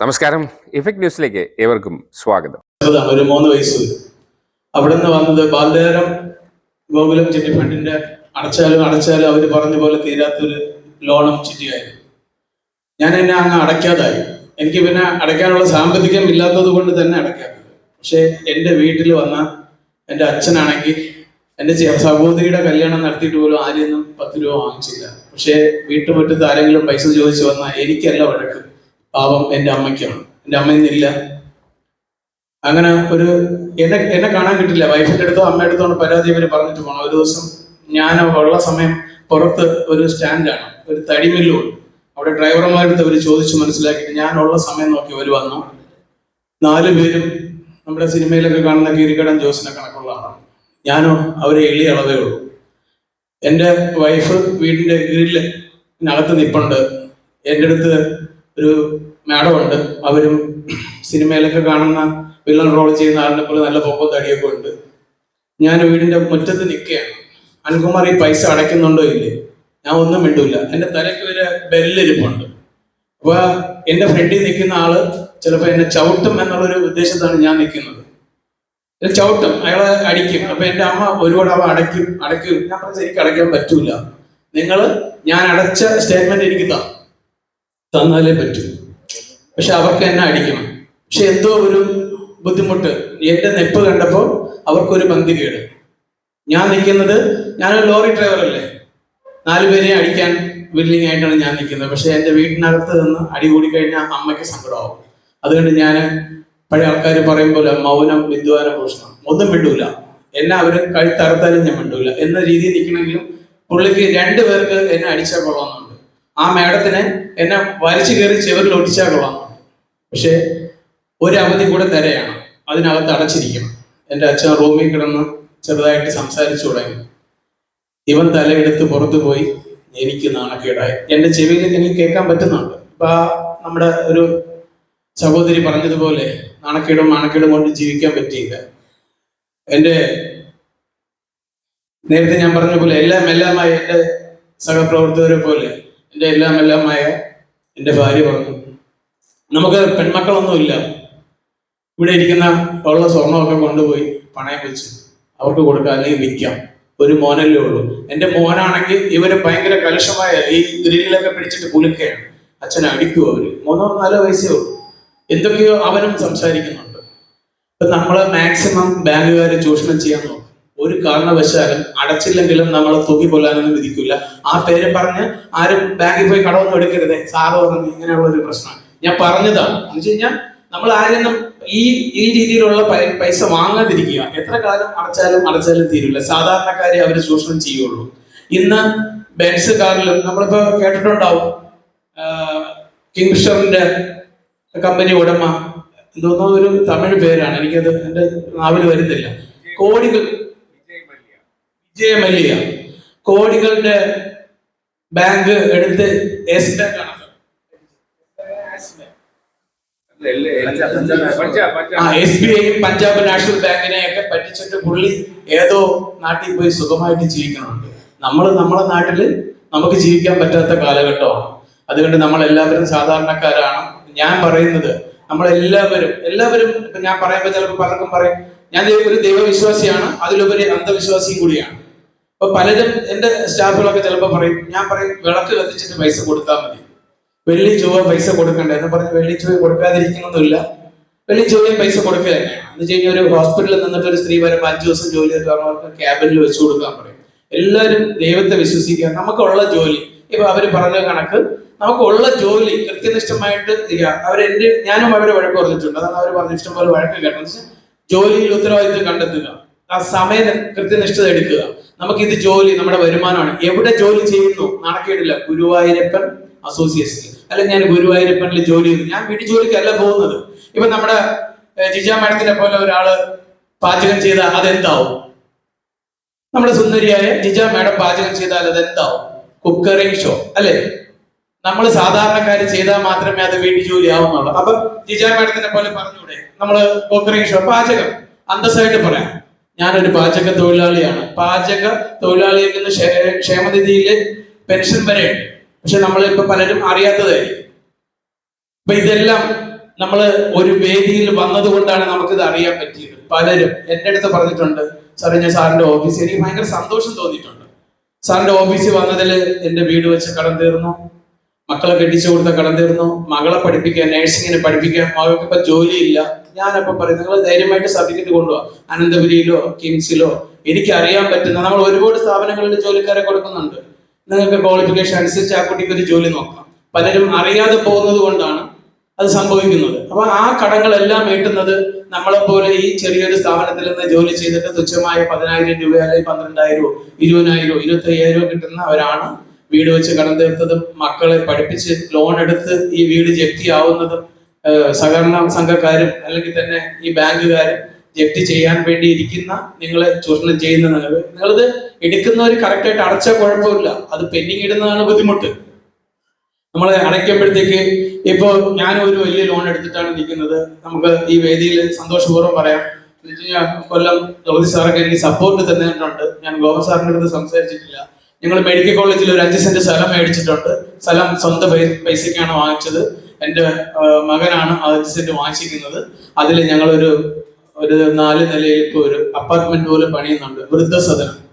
നമസ്കാരം. ഇഫക്ട് ന്യൂസിലേക്ക് ഏവർക്കും സ്വാഗതം. ഒരു മൂന്ന് വയസ്സ്. അവിടെ നിന്ന് വന്നത് ബാലദേരം ഗോകുലം ചിട്ടി ഫണ്ടിന്റെ അടച്ചാലും അടച്ചാലും അവർ പറഞ്ഞ പോലെ തീരാത്തൊരു ലോണും ചിറ്റിയായിരുന്നു ഞാൻ എന്നെ അങ്ങ് അടയ്ക്കാതായി. എനിക്ക് പിന്നെ അടയ്ക്കാനുള്ള സാമ്പത്തികം ഇല്ലാത്തത് കൊണ്ട് തന്നെ അടയ്ക്കാത്തത് പക്ഷെ എന്റെ വീട്ടിൽ വന്ന എന്റെ അച്ഛനാണെങ്കിൽ എന്റെ സഹോദരിയുടെ കല്യാണം നടത്തിയിട്ട് പോലും ആരെയൊന്നും പത്ത് രൂപ വാങ്ങിച്ചില്ല. പക്ഷേ വീട്ടുമുറ്റത്ത് ആരെങ്കിലും പൈസ ചോദിച്ചു വന്നാൽ എനിക്കല്ല വഴക്ക്. പാവം എന്റെ അമ്മയ്ക്കാണ്. എന്റെ അമ്മ ഇന്നില്ല അങ്ങനെ ഒരു എന്നെ എന്നെ കാണാൻ കിട്ടില്ല. വൈഫിന്റെ അടുത്തോ അമ്മയുടെ അടുത്തോ പരാതി ഇവർ പറഞ്ഞിട്ട് പോകണം ഒരു ദിവസം ഞാൻ ഉള്ള സമയം പുറത്ത് ഒരു സ്റ്റാൻഡാണ്. ഒരു തടിമില്ലുണ്ട് അവിടെ ഡ്രൈവർമാരുടെ അവർ ചോദിച്ചു മനസ്സിലാക്കിയിട്ട് ഞാൻ ഉള്ള സമയം നോക്കി അവർ വന്നു. നാലു പേരും നമ്മുടെ സിനിമയിലൊക്കെ കാണുന്ന കീരിക്കടൻ ജോസിനെ കണക്കുള്ള ആളാണ്. ഞാനോ അവരെ എളിയ അളവേ ഉള്ളൂ. എന്റെ വൈഫ് വീടിന്റെ ഗ്രില്ലിനകത്ത് നിപ്പുണ്ട്. എന്റെ അടുത്ത് ഒരു മാഡമുണ്ട്. അവരും സിനിമയിലൊക്കെ കാണുന്ന വില്ലൻ റോൾ ചെയ്യുന്ന ആളിനെ പോലെ നല്ല പൊക്കം തടിയൊക്കെ ഉണ്ട്. ഞാൻ വീടിന്റെ മുറ്റത്ത് നിൽക്കുകയാണ്. അൻകുമാർ ഈ പൈസ അടയ്ക്കുന്നുണ്ടോ ഇല്ലേ? ഞാൻ ഒന്നും മിണ്ടൂല. എന്റെ തലയ്ക്ക് ഒരു ബെല്ലിരിപ്പുണ്ട്. അപ്പൊ എന്റെ ഫ്രണ്ടിൽ നിൽക്കുന്ന ആൾ ചിലപ്പോൾ എന്നെ ചവിട്ടും എന്നുള്ളൊരു ഉദ്ദേശത്താണ് ഞാൻ നിൽക്കുന്നത്. ചവിട്ടും. അയാളെ അടിക്കും. അപ്പൊ എന്റെ അമ്മ ഒരുപാട് അവ അടയ്ക്കും. അടയ്ക്കും. ഞാൻ പറഞ്ഞത് എനിക്ക് അടയ്ക്കാൻ പറ്റൂല. നിങ്ങൾ ഞാൻ അടച്ച സ്റ്റേറ്റ്മെന്റ് എനിക്ക് താ തന്നാലേ പറ്റൂ. പക്ഷെ അവർക്ക് എന്നെ അടിക്കണം. പക്ഷെ എന്തോ ഒരു ബുദ്ധിമുട്ട്. എന്റെ നെപ്പ് കണ്ടപ്പോൾ അവർക്കൊരു പന്തികേട് ഞാൻ നിൽക്കുന്നത് ഞാനൊരു ലോറി ഡ്രൈവർ അല്ലേ? നാലുപേരെ അടിക്കാൻ വില്ലിങ് ആയിട്ടാണ് ഞാൻ നിൽക്കുന്നത്. പക്ഷെ എന്റെ വീട്ടിനകത്ത് നിന്ന് അടി കൂടി കഴിഞ്ഞാൽ അമ്മയ്ക്ക് സങ്കടമാവും. അതുകൊണ്ട് ഞാൻ പഴയ ആൾക്കാർ പറയും പോലെ മൗനം വിദ്വാന ഭൂഷണം ഒന്നും മിണ്ടൂല. എന്നെ അവർ കഴുത്തറുത്താലും ഞാൻ മിണ്ടൂല. എന്ന രീതിയിൽ നിൽക്കണമെങ്കിലും പുള്ളിക്ക് രണ്ടു പേർക്ക് എന്നെ അടിച്ചാൽ കൊള്ളാമെന്നുണ്ട് ആ മേഡത്തിനെ എന്നെ വലിച്ചു കയറി ചെവറിൽ ഒടിച്ചാൽ കൊള്ളാം. പക്ഷേ ഒരു അവധി കൂടെ തരയാണ്. അതിനകത്ത് അടച്ചിരിക്കണം. എന്റെ അച്ഛൻ റൂമിൽ കിടന്ന് ചെറുതായിട്ട് സംസാരിച്ചു തുടങ്ങി. ഇവൻ തലയെടുത്ത് പുറത്തു പോയി. എനിക്ക് നാണക്കേടായി. എന്റെ ചെവിയിൽ എനിക്ക് കേൾക്കാൻ പറ്റുന്നുണ്ട്. ഇപ്പൊ നമ്മുടെ ഒരു സഹോദരി പറഞ്ഞതുപോലെ നാണക്കേടും നാണക്കേടും കൊണ്ട് ജീവിക്കാൻ പറ്റിയില്ല. എന്റെ നേരത്തെ ഞാൻ പറഞ്ഞ പോലെ എല്ലാം എല്ലാമായി എന്റെ സഹപ്രവർത്തകരെ പോലെ എന്റെ എല്ലാം എല്ലാമായ എന്റെ ഭാര്യ പറഞ്ഞു നമുക്ക് പെൺമക്കളൊന്നുമില്ല. ഇവിടെ ഇരിക്കുന്ന ഉള്ള സ്വർണമൊക്കെ കൊണ്ടുപോയി പണയം വെച്ച് അവർക്ക് കൊടുക്കാം അല്ലെങ്കിൽ വിൽക്കാം. ഒരു മോനല്ലേ ഉള്ളൂ. എന്റെ മോനാണെങ്കിൽ ഇവർ ഭയങ്കര കലുഷമായ ഈ ഗ്രില്ലൊക്കെ പിടിച്ചിട്ട് കുലുക്കയാണ് അച്ഛൻ അടിക്കുമോ അവർ. മൂന്നോ നാലോ വയസ്സേ ഉള്ളൂ. എന്തൊക്കെയോ അവനും സംസാരിക്കുന്നുണ്ട്. ഇപ്പൊ നമ്മൾ മാക്സിമം ബാങ്കുകാരെ ചൂഷണം ചെയ്യാൻ നോക്കും. ഒരു കാരണവശാലും അടച്ചില്ലെങ്കിലും നമ്മളെ തൂക്കി കൊല്ലാനൊന്നും വിധിക്കില്ല ആ പേര് പറഞ്ഞ് ആരും ബാങ്കിൽ പോയി കടമൊന്നും എടുക്കരുതേ. സാറ് പറഞ്ഞു ഇങ്ങനെയുള്ള ഒരു പ്രശ്നം ഞാൻ പറഞ്ഞതാണ്. എന്ന് വെച്ച് കഴിഞ്ഞാൽ നമ്മൾ ആരെയും ഈ ഈ രീതിയിലുള്ള പൈസ വാങ്ങാതിരിക്കുക. എത്ര കാലം അടച്ചാലും അടച്ചാലും തീരില്ല. സാധാരണക്കാരെ അവർ ചൂഷണം ചെയ്യുള്ളൂ. ഇന്ന് ബെൻസ് കാറിലും നമ്മളിപ്പോ കേട്ടിട്ടുണ്ടാവും. കിങ്ഫിഷറിന്റെ കമ്പനി ഉടമ എന്തോന്നോ ഒരു തമിഴ് പേരാണ്. എനിക്കത് എന്റെ നാവിൽ വരുന്നില്ല. കോടികൾ വിജയമല്യ കോടികളുടെ ബാങ്ക് എടുത്ത് എസ് ബാങ്ക് എസ് ബി ഐയും പഞ്ചാബ് നാഷണൽ ബാങ്കിനെ ഒക്കെ പറ്റിച്ചിട്ട് പുള്ളി ഏതോ നാട്ടിൽ പോയി സുഖമായിട്ട് ജീവിക്കണുണ്ട് നമ്മൾ നമ്മളെ നാട്ടിൽ നമുക്ക് ജീവിക്കാൻ പറ്റാത്ത കാലഘട്ടമാണ്. അതുകൊണ്ട് നമ്മൾ എല്ലാവരും സാധാരണക്കാരാണ്. ഞാൻ പറയുന്നത് നമ്മളെല്ലാവരും എല്ലാവരും ഇപ്പൊ ഞാൻ പറയുമ്പോൾ ചിലപ്പോൾ പലർക്കും പറയും ഞാൻ ഒരു ദൈവവിശ്വാസിയാണ് അതിലുപരി അന്ധവിശ്വാസിയും കൂടിയാണ്. അപ്പൊ പലരും എന്റെ സ്റ്റാഫുകളൊക്കെ ചിലപ്പോൾ പറയും ഞാൻ പറയും വിളക്ക് കത്തിച്ചിട്ട് പൈസ കൊടുത്താൽ മതി. വെള്ളി ചൊവ്വ പൈസ കൊടുക്കണ്ടേ? എന്ന് പറഞ്ഞ് വെള്ളി ചൊവ്വ കൊടുക്കാതിരിക്കുന്നൊന്നുമില്ല. വെള്ളി ചൊവ്വയും പൈസ കൊടുക്കുക തന്നെയാണ്. എന്ന് കഴിഞ്ഞാൽ ഒരു ഹോസ്പിറ്റലിൽ നിന്നിട്ട് ഒരു സ്ത്രീ വരെ അഞ്ചു ദിവസം ജോലി അവർക്ക് ക്യാബിനിൽ വെച്ചു കൊടുക്കാൻ പറയും. എല്ലാവരും ദൈവത്തെ വിശ്വസിക്കുക. നമുക്കുള്ള ജോലി. ഇപ്പൊ അവർ പറഞ്ഞ കണക്ക് നമുക്കുള്ള ജോലി കൃത്യനിഷ്ഠമായിട്ട് അവർ അവരെന്റെ ഞാനും അവരെ വഴക്ക് പറഞ്ഞിട്ടുണ്ട്. അതാണ് അവർ പറഞ്ഞ ഇഷ്ടം പോലെ വഴക്ക് കേട്ടത്. ജോലിയിൽ ഉത്തരവാദിത്വം കണ്ടെത്തുക. ആ സമയം കൃത്യനിഷ്ഠത എടുക്കുക. നമുക്ക് ഇത് ജോലി നമ്മുടെ വരുമാനമാണ്. എവിടെ ജോലി ചെയ്യുന്നു? നടക്കേടില്ല ഗുരുവായൂരപ്പൻ അസോസിയേഷൻ അല്ല ഞാൻ ഗുരുവായൂരപ്പനിൽ ജോലി ചെയ്തു. ഞാൻ വീട്ടിൽ ജോലിക്കല്ല പോകുന്നത്. ഇപ്പൊ നമ്മുടെ ജിജാ മാഡത്തിനെ പോലെ ഒരാൾ പാചകം ചെയ്താൽ അതെന്താവും? നമ്മുടെ സുന്ദരിയായ ജിജ മാഡം പാചകം ചെയ്താൽ അതെന്താവും? കുക്കറിംഗ് ഷോ അല്ലെ? നമ്മൾ സാധാരണക്കാർ ചെയ്താൽ മാത്രമേ അത് വീട്ടു ജോലി ആവുന്നുള്ളൂ. അപ്പൊ ജിജ മാഡത്തിനെ പോലെ പറഞ്ഞൂടെ? നമ്മൾ കുക്കറിംഗ് ഷോ പാചകം. അന്തസ്സായിട്ട് പറയാം. ഞാനൊരു പാചക തൊഴിലാളിയാണ്. പാചക തൊഴിലാളിയിൽ നിന്ന് ക്ഷേമനിധിയിലെ പെൻഷൻ വരെ പക്ഷെ നമ്മളിപ്പോ പലരും അറിയാത്തതായിരിക്കും. അപ്പൊ ഇതെല്ലാം നമ്മൾ ഒരു വേദിയിൽ വന്നതുകൊണ്ടാണ് നമുക്കിത് അറിയാൻ പറ്റിയത്. പലരും എന്റെ അടുത്ത് പറഞ്ഞിട്ടുണ്ട് സാറേ ഞാൻ സാറിന്റെ ഓഫീസിൽ എനിക്ക് ഭയങ്കര സന്തോഷം തോന്നിയിട്ടുണ്ട്. സാറിന്റെ ഓഫീസിൽ വന്നതിൽ എന്റെ വീട് വെച്ച് കടം തീർന്നു. മക്കളെ കെട്ടിച്ചു കൊടുത്ത കടം തീർന്നു മകളെ പഠിപ്പിക്കുക നഴ്സിങ്ങിനെ പഠിപ്പിക്കാൻ മകൾക്ക് ഇപ്പൊ ജോലിയില്ല. ഞാനപ്പോ പറയും നിങ്ങൾ ധൈര്യമായിട്ട് സർട്ടിഫിക്കറ്റ് കൊണ്ടുപോവാ അനന്തപുരിയിലോ കിംസിലോ എനിക്ക് അറിയാൻ പറ്റുന്ന നമ്മൾ ഒരുപാട് സ്ഥാപനങ്ങളിൽ ജോലിക്കാരെ കൊടുക്കുന്നുണ്ട്. നിങ്ങൾക്ക് ക്വാളിഫിക്കേഷൻ അനുസരിച്ച് ആ കുട്ടിക്ക് ഒരു ജോലി നോക്കാം. പലരും അറിയാതെ പോകുന്നത് കൊണ്ടാണ് അത് സംഭവിക്കുന്നത്. അപ്പൊ ആ കടങ്ങളെല്ലാം വീട്ടുന്നത് നമ്മളെ പോലെ ഈ ചെറിയൊരു സ്ഥാപനത്തിൽ നിന്ന് ജോലി ചെയ്തിട്ട് തുച്ഛമായ പതിനായിരം രൂപ അല്ലെങ്കിൽ പന്ത്രണ്ടായിരമോ ഇരുപതിനായിരമോ ഇരുപത്തി അയ്യായിരമോ കിട്ടുന്നവരാണ് വീട് വെച്ച് കടം തീർത്തതും മക്കളെ പഠിപ്പിച്ച് ലോൺ എടുത്ത് ഈ വീട് ജപ്തിയാവുന്നതും സഹകരണ സംഘക്കാരും അല്ലെങ്കിൽ തന്നെ ഈ ബാങ്കുകാരും ജപ്തി ചെയ്യാൻ വേണ്ടി ഇരിക്കുന്ന നിങ്ങളെ ചൂഷണം ചെയ്യുന്ന നിലവ്. നിങ്ങളിത് എടുക്കുന്നവർ കറക്റ്റായിട്ട് അടച്ച കുഴപ്പമില്ല. അത് പെൻഡിങ് ഇടുന്നതാണ് ബുദ്ധിമുട്ട്. നമ്മൾ അടയ്ക്കുമ്പോഴത്തേക്ക് ഇപ്പൊ ഞാൻ ഒരു വലിയ ലോൺ എടുത്തിട്ടാണ് നിൽക്കുന്നത്. നമുക്ക് ഈ വേദിയിൽ സന്തോഷപൂർവം പറയാം. കൊല്ലം ജ്യോതി സാറൊക്കെ എനിക്ക് സപ്പോർട്ട് തന്നിട്ടുണ്ട്. ഞാൻ ഗോവ സാറിന്റെ അടുത്ത് സംസാരിച്ചിട്ടില്ല. ഞങ്ങൾ മെഡിക്കൽ കോളേജിൽ ഒരു അഞ്ച് സെന്റ് സ്ഥലം മേടിച്ചിട്ടുണ്ട്. സ്ഥലം സ്വന്തം പൈ- പൈസയ്ക്കാണ് വാങ്ങിച്ചത്. എന്റെ മകനാണ് അഞ്ച് സെന്റ് വാങ്ങിച്ചിരിക്കുന്നത്. അതിൽ ഞങ്ങളൊരു ഒരു നാല് നിലയിൽ ഇപ്പോൾ ഒരു അപ്പാർട്ട്മെന്റ് പോലെ പണിയുന്നുണ്ട്. വൃദ്ധസദനം.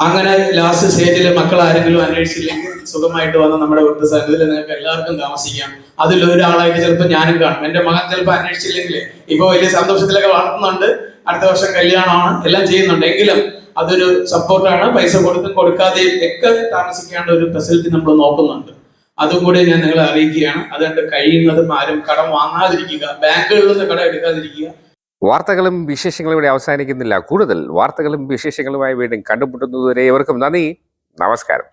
അങ്ങനെ ലാസ്റ്റ് സ്റ്റേജിലെ മക്കൾ ആരെങ്കിലും അന്വേഷിച്ചില്ലെങ്കിൽ സുഖമായിട്ട് വന്ന നമ്മുടെ വൃദ്ധസദനത്തിൽ നിങ്ങൾക്ക് എല്ലാവർക്കും താമസിക്കാം. അതിൽ ഒരാളായിട്ട് ചിലപ്പോൾ ഞാനും കാണും. എന്റെ മകൻ ചിലപ്പോൾ അന്വേഷിച്ചില്ലെങ്കിൽ ഇപ്പൊ വലിയ സന്തോഷത്തിലൊക്കെ വളർത്തുന്നുണ്ട്. അടുത്ത വർഷം കല്യാണമാണ്. എല്ലാം ചെയ്യുന്നുണ്ട്. എങ്കിലും അതൊരു സപ്പോർട്ടാണ് പൈസ കൊടുത്തും കൊടുക്കാതെയും ഒക്കെ താമസിക്കേണ്ട ഒരു ഫെസിലിറ്റി നമ്മൾ നോക്കുന്നുണ്ട്. അതും കൂടി ഞാൻ നിങ്ങളെ അറിയിക്കുകയാണ്. അതുകൊണ്ട് കഴിയുന്നതും ആരും കടം വാങ്ങാതിരിക്കുക ബാങ്കുകളിൽ നിന്ന് കടം എടുക്കാതിരിക്കുക. വാർത്തകളും വിശേഷങ്ങളും ഇവിടെ അവസാനിക്കുന്നില്ല. കൂടുതൽ വാർത്തകളും വിശേഷങ്ങളുമായി വീണ്ടും കണ്ടുമുട്ടുന്നതുവരെ ഇവർക്കും നന്ദി. നമസ്കാരം.